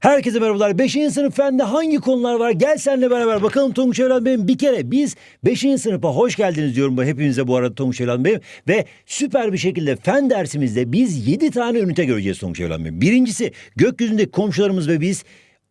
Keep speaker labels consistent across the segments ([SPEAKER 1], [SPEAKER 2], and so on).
[SPEAKER 1] Herkese merhabalar. 5. sınıf fende hangi konular var? Gel senle beraber bakalım Tonguç Evlat Bey'im. Bir kere biz 5. sınıfa hoş geldiniz diyorum bu hepinize bu arada Tonguç Evlat Bey'im. Ve süper bir şekilde fen dersimizde biz 7 tane ünite göreceğiz Tonguç Evlat Bey'im. Birincisi gökyüzündeki komşularımız ve biz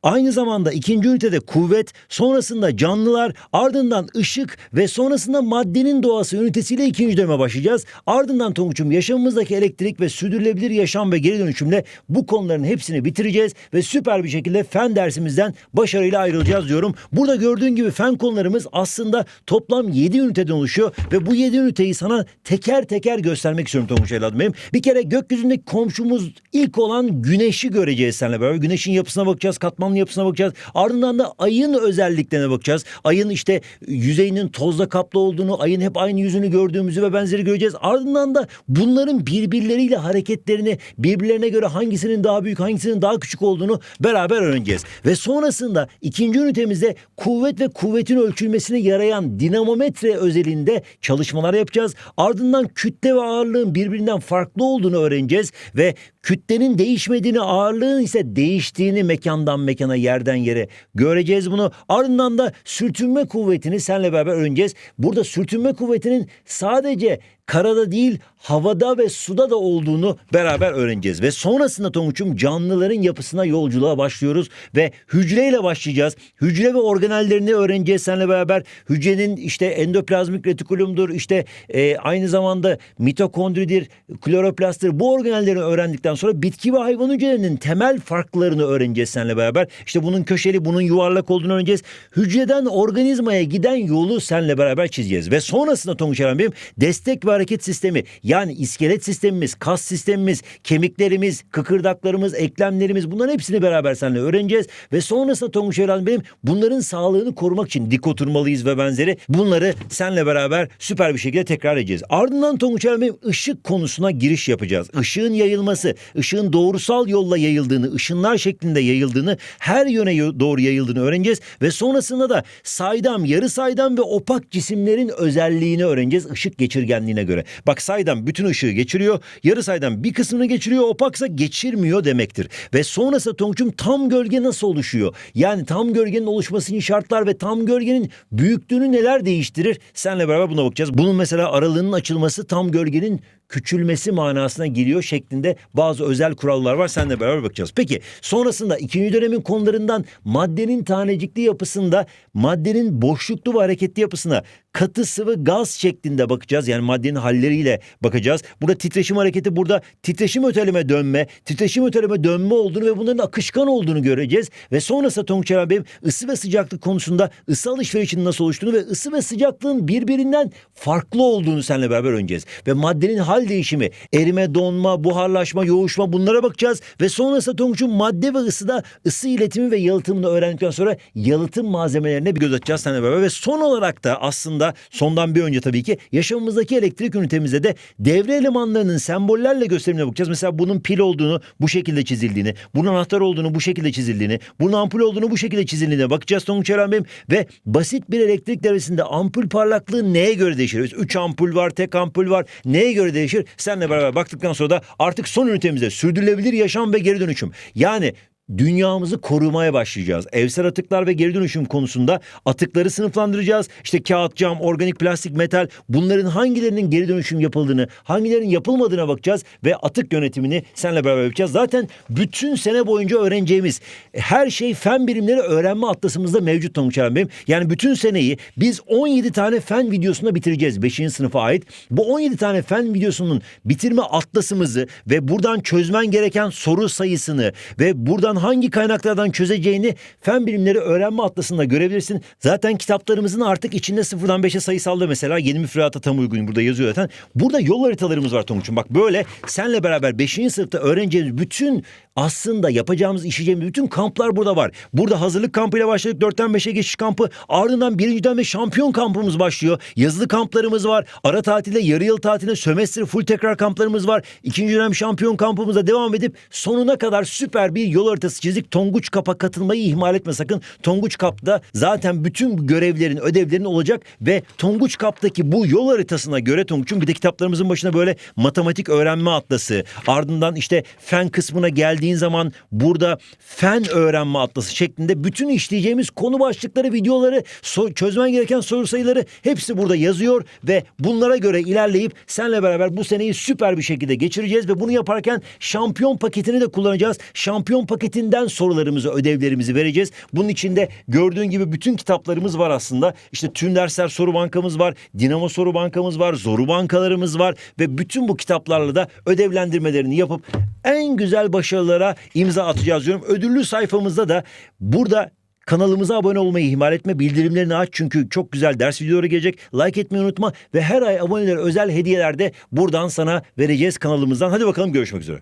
[SPEAKER 1] Aynı zamanda ikinci ünitede kuvvet, sonrasında canlılar, ardından ışık ve sonrasında maddenin doğası ünitesiyle ikinci döneme başlayacağız. Ardından Tonguç'um yaşamımızdaki elektrik ve sürdürülebilir yaşam ve geri dönüşümle bu konuların hepsini bitireceğiz ve süper bir şekilde fen dersimizden başarıyla ayrılacağız diyorum. Burada gördüğün gibi fen konularımız aslında toplam 7 üniteden oluşuyor ve bu 7 üniteyi sana teker teker göstermek istiyorum Tonguç evladım benim. Bir kere gökyüzündeki komşumuz ilk olan güneşi göreceğiz seninle beraber. Güneşin yapısına bakacağız, katmanlı yapısına bakacağız. Ardından da ayın özelliklerine bakacağız. Ayın işte yüzeyinin tozla kaplı olduğunu, ayın hep aynı yüzünü gördüğümüzü ve benzeri göreceğiz. Ardından da bunların birbirleriyle hareketlerini, birbirlerine göre hangisinin daha büyük, hangisinin daha küçük olduğunu beraber öğreneceğiz. Ve sonrasında ikinci ünitemizde kuvvet ve kuvvetin ölçülmesine yarayan dinamometre özelinde çalışmalar yapacağız. Ardından kütle ve ağırlığın birbirinden farklı olduğunu öğreneceğiz ve kütlenin değişmediğini, ağırlığın ise değiştiğini mekandan mekana, yerden yere göreceğiz bunu. Ardından da sürtünme kuvvetini seninle beraber öğreneceğiz. Burada sürtünme kuvvetinin sadece karada değil havada ve suda da olduğunu beraber öğreneceğiz. Ve sonrasında Tonguç'um canlıların yapısına yolculuğa başlıyoruz ve hücreyle başlayacağız. Hücre ve organellerini öğreneceğiz seninle beraber. Hücrenin işte endoplazmik retikulumdur, işte e, aynı zamanda mitokondridir, kloroplasttır. Bu organelleri öğrendikten sonra bitki ve hayvan hücrelerinin temel farklarını öğreneceğiz seninle beraber. İşte bunun köşeli, bunun yuvarlak olduğunu öğreneceğiz. Hücreden organizmaya giden yolu seninle beraber çizeceğiz. Ve sonrasında Tonguç Eren Bey'im destek ve hareket sistemi yani iskelet sistemimiz, kas sistemimiz, kemiklerimiz, kıkırdaklarımız, eklemlerimiz bunların hepsini beraber seninle öğreneceğiz. Ve sonrasında Tonguç Eren Bey'im bunların sağlığını korumak için dik oturmalıyız ve benzeri bunları seninle beraber süper bir şekilde tekrar edeceğiz. Ardından Tonguç Eren Bey'im ışık konusuna giriş yapacağız. Işığın yayılması, ışığın doğrusal yolla yayıldığını, ışınlar şeklinde yayıldığını, her yöne doğru yayıldığını öğreneceğiz. Ve sonrasında da saydam, yarı saydam ve opak cisimlerin özelliğini öğreneceğiz ışık geçirgenliğine göre. Bak saydam bütün ışığı geçiriyor, yarı saydam bir kısmını geçiriyor, opaksa geçirmiyor demektir. Ve sonrasında Tonguç'um tam gölge nasıl oluşuyor? Yani tam gölgenin oluşması için şartlar ve tam gölgenin büyüklüğünü neler değiştirir? Seninle beraber buna bakacağız. Bunun mesela aralığının açılması tam gölgenin küçülmesi manasına geliyor şeklinde bazı özel kurallar var. Seninle beraber bakacağız. Peki sonrasında ikinci dönemin konularından maddenin tanecikli yapısında maddenin boşluklu ve hareketli yapısına katı sıvı gaz şeklinde bakacağız. Yani maddenin halleriyle bakacağız. Burada titreşim hareketi burada titreşim öteleme dönme, titreşim öteleme dönme olduğunu ve bunların akışkan olduğunu göreceğiz. Ve sonrasında Tonguç Bey'im ısı ve sıcaklık konusunda ısı alışverişinin nasıl oluştuğunu ve ısı ve sıcaklığın birbirinden farklı olduğunu seninle beraber öğreneceğiz. Ve maddenin hal değişimi, erime, donma, buharlaşma, yoğuşma bunlara bakacağız. Ve sonrasında Tonguç'un madde ve ısıda ısı iletimi ve yalıtımını öğrendikten sonra yalıtım malzemelerine bir göz atacağız seninle beraber. Ve son olarak da aslında sondan bir önce tabii ki yaşamımızdaki elektrik ünitemizde de devre elemanlarının sembollerle gösterimine bakacağız. Mesela bunun pil olduğunu bu şekilde çizildiğini, bunun anahtar olduğunu bu şekilde çizildiğini, bunun ampul olduğunu bu şekilde çizildiğine bakacağız Tonguç Eren Bey'im. Ve basit bir elektrik devresinde ampul parlaklığı neye göre değişir? Üç ampul var, tek ampul var. Neye göre değişir? Seninle beraber baktıktan sonra da artık son ünitemizde sürdürülebilir yaşam ve geri dönüşüm. Yani dünyamızı korumaya başlayacağız. Evsel atıklar ve geri dönüşüm konusunda atıkları sınıflandıracağız. İşte kağıt, cam, organik plastik, metal bunların hangilerinin geri dönüşüm yapıldığını, hangilerinin yapılmadığına bakacağız ve atık yönetimini seninle beraber yapacağız. Zaten bütün sene boyunca öğreneceğimiz her şey fen bilimleri öğrenme atlasımızda mevcut Tonguç Eren Bey'im. Yani bütün seneyi biz 17 tane fen videosunda bitireceğiz 5. sınıfa ait. Bu 17 tane fen videosunun bitirme atlasımızı ve buradan çözmen gereken soru sayısını ve buradan hangi kaynaklardan çözeceğini fen bilimleri öğrenme atlasında görebilirsin. Zaten kitaplarımızın artık içinde sıfırdan 5'e sayısalda mesela yeni müfredata tam uygun burada yazıyor zaten. Burada yol haritalarımız var Tonguç'um. Bak böyle senle beraber 5. sınıfta öğreneceğimiz bütün aslında yapacağımız, işleyeceğimiz bütün kamplar burada var. Burada hazırlık kampıyla başladık. 4'ten 5'e geçiş kampı. Ardından birinci dönem ve şampiyon kampımız başlıyor. Yazılı kamplarımız var. Ara tatilde, yarı yıl tatilde, sömestr full tekrar kamplarımız var. İkinci dönem şampiyon kampımıza devam edip sonuna kadar süper bir yol haritası haritası çizdik. Tonguç Kap'a katılmayı ihmal etme sakın. Tonguç Kap'ta zaten bütün görevlerin, ödevlerin olacak ve Tonguç Kap'taki bu yol haritasına göre Tonguç'un bir de kitaplarımızın başına böyle matematik öğrenme atlası. Ardından işte fen kısmına geldiğin zaman burada fen öğrenme atlası şeklinde bütün işleyeceğimiz konu başlıkları, videoları, so- çözmen gereken soru sayıları hepsi burada yazıyor ve bunlara göre ilerleyip senle beraber bu seneyi süper bir şekilde geçireceğiz ve bunu yaparken şampiyon paketini de kullanacağız. Şampiyon paketinden sorularımızı, ödevlerimizi vereceğiz. Bunun içinde gördüğün gibi bütün kitaplarımız var aslında. İşte tüm dersler soru bankamız var, Dinamo soru bankamız var, zoru bankalarımız var ve bütün bu kitaplarla da ödevlendirmelerini yapıp en güzel başarılara imza atacağız diyorum. Ödüllü sayfamızda da burada Kanalımıza abone olmayı ihmal etme. Bildirimlerini aç çünkü çok güzel ders videoları gelecek. Like etmeyi unutma ve her ay abonelere özel hediyeler de buradan sana vereceğiz kanalımızdan. Hadi bakalım görüşmek üzere.